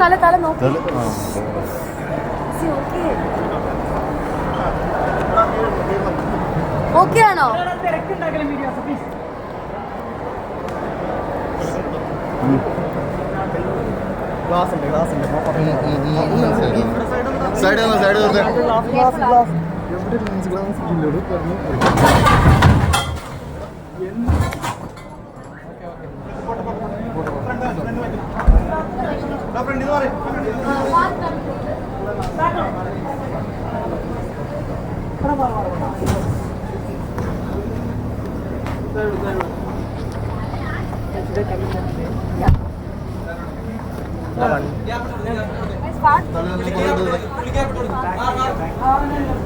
തല തല നോക്കി. ഓക്കെ ആണോ? ഗ്ലാസ് ഉണ്ട് ഗ്ലാസ് ഉണ്ട്. സൈഡ് വന്നോ സൈഡ് വന്നോ എവിടെ ലെൻസ് ഗ്ലാസ് ഇല്ലടോ പറഞ്ഞു ഫ്രണ്ട് back, back.